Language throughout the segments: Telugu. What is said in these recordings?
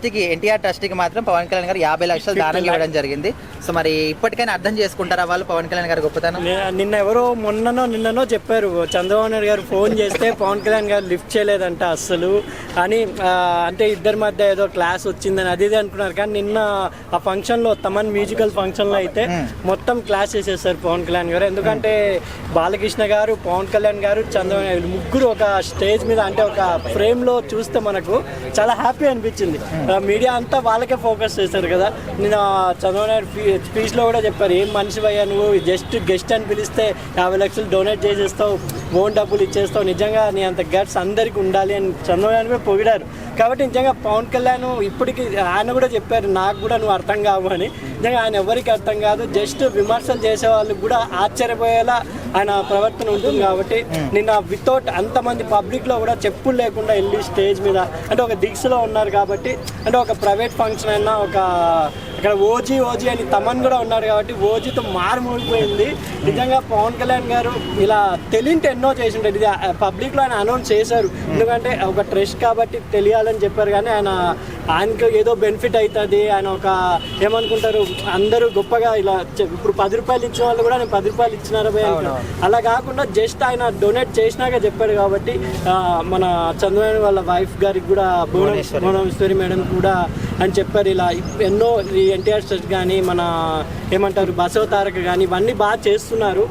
ట్రస్ట్కి ఎన్టీఆర్ ట్రస్ట్కి మాత్రం పవన్ కళ్యాణ్ గారు యాభై లక్షలు దానం ఇవ్వడం జరిగింది. సో మరి ఇప్పటికైనా అర్థం చేసుకుంటారా వాళ్ళు పవన్ కళ్యాణ్ గారి గొప్పతనం? నిన్న ఎవరో మొన్ననో నిన్ననో చెప్పారు. చంద్రబాబు నాయుడు గారు ఫోన్ చేస్తే పవన్ కళ్యాణ్ గారు లిఫ్ట్ చేయలేదంట అస్సలు. అని అంటే ఇద్దరి మధ్య ఏదో క్లాస్ వచ్చిందని అది ఇది అనుకున్నారు. కానీ నిన్న ఆ ఫంక్షన్లో తమన్ మ్యూజికల్ ఫంక్షన్లో అయితే మొత్తం క్లాస్ చేసేసారు పవన్ కళ్యాణ్ గారు. ఎందుకంటే బాలకృష్ణ గారు పవన్ కళ్యాణ్ గారు చంద్రబాబు నాయుడు ముగ్గురు ఒక స్టేజ్ మీద అంటే ఒక ఫ్రేమ్లో చూస్తే మనకు చాలా హ్యాపీ అనిపించింది. మీడియా అంతా వాళ్ళకే ఫోకస్ చేశారు కదా. నేను చంద్రబాబు నాయుడు స్పీచ్లో కూడా చెప్పారు ఏం మనిషి అయ్యా నువ్వు? జస్ట్ గెస్ట్ అని పిలిస్తే యాభై లక్షలు డొనేట్ చేసేస్తావు ఓన్ డబ్బులు ఇచ్చేస్తావు. నిజంగా నీ అంత గట్స్ అందరికి ఉండాలి అని చంద్రబాబు నాయుడు పొగిడారు. కాబట్టి నిజంగా పవన్ కళ్యాణ్ ఇప్పటికి ఆయన కూడా చెప్పారు నాకు కూడా నువ్వు అర్థం కావు అని. నిజంగా ఆయన ఎవరికి అర్థం కాదు జస్ట్ విమర్శలు చేసే వాళ్ళకి కూడా ఆశ్చర్యపోయేలా ఆయన ప్రవర్తన ఉంటుంది కాబట్టి నిన్న వితౌట్ అంతమంది పబ్లిక్లో కూడా చెప్పులు లేకుండా వెళ్ళి స్టేజ్ మీద అంటే ఒక దీక్షలో ఉన్నారు కాబట్టి అంటే ఒక ప్రైవేట్ ఫంక్షన్ అయినా ఒక ఇక్కడ ఓజీ ఓజీ అని తమన్ కూడా ఉన్నారు కాబట్టి ఓజీతో మారుమూలిపోయింది నిజంగా పవన్ కళ్యాణ్ గారు ఇలా తెలియంటే ఎన్నో చేసి ఉంటారు ఇది పబ్లిక్లో ఆయన అనౌన్స్ చేశారు. ఎందుకంటే ఒక ట్రెస్ట్ కాబట్టి తెలియాలని చెప్పారు కానీ ఆయన ఆయనకు ఏదో బెనిఫిట్ అవుతుంది ఆయన ఒక ఏమనుకుంటారు? అందరూ గొప్పగా ఇలా ఇప్పుడు పది రూపాయలు ఇచ్చిన వాళ్ళు కూడా నేను పది రూపాయలు ఇచ్చినారా. అలా కాకుండా జస్ట్ ఆయన డొనేట్ చేసినాక చెప్పాడు కాబట్టి మన చంద్రబాబు వాళ్ళ వైఫ్ గారికి కూడా భువనేశ్వరి. మేడం కూడా. అని చెప్పారు. ఇలా ఎన్నో ఈ ఎన్టీఆర్ స్టెస్ కానీ మన ఏమంటారు బసవ తారక కానీ ఇవన్నీ బాగా చేస్తున్నారు.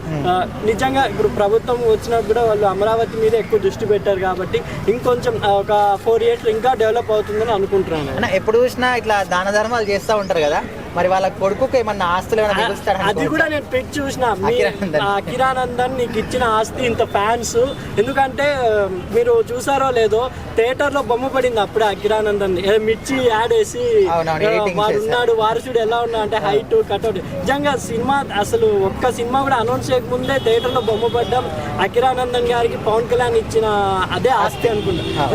నిజంగా ఇప్పుడు ప్రభుత్వం వచ్చినప్పుడు కూడా వాళ్ళు అమరావతి మీద ఎక్కువ దృష్టి పెట్టారు కాబట్టి ఇంకొంచెం ఒక ఫోర్ ఇయర్స్ ఇంకా డెవలప్ అవుతుందని అనుకుంటున్నాను. ఎప్పుడు చూసినా ఇట్లా దాన ధర్మాలు చేస్తూ ఉంటారు కదా? మరి వాళ్ళ కొడుకుకి ఏమన్నా ఆస్తులు ఏమైనా మిగులుస్తాడా? అది కూడా నేను పెట్టి చూసిన. కిరానందన్ నీకు ఇచ్చిన ఆస్తి ఇంత ఫ్యాన్స్ ఎందుకంటే మీరు చూసారో లేదో థియేటర్లో బొమ్మ పడింది అప్పుడే అఖిరానందన్ ఏ మిర్చి యాడ్ వేసి వాడు. ఉన్నాడు వారసుడు ఎలా ఉన్నా అంటే హైట్ కట్అవుట్. నిజంగా సినిమా అసలు ఒక్క సినిమా కూడా అనౌన్స్ చేయకముందే థియేటర్లో బొమ్మ పడ్డం అఖిరానందన్ గారికి పవన్ కళ్యాణ్ ఇచ్చిన అదే ఆస్తి అనుకుంటా.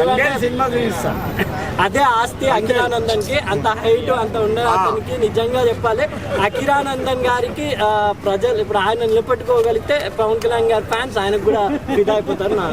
అదే ఆస్తి అఖిరానందన్కి అంత హైట్ అంత ఉన్న అతనికి నిజంగా చెప్పాలి. అఖిరానందన్ గారికి ఆ, ప్రజలు ఇప్పుడు ఆయన నిలబెట్టుకోగలిగితే పవన్ కళ్యాణ్ గారి ఫ్యాన్స్ ఆయనకు కూడా ఫిదా అయిపోతారు నా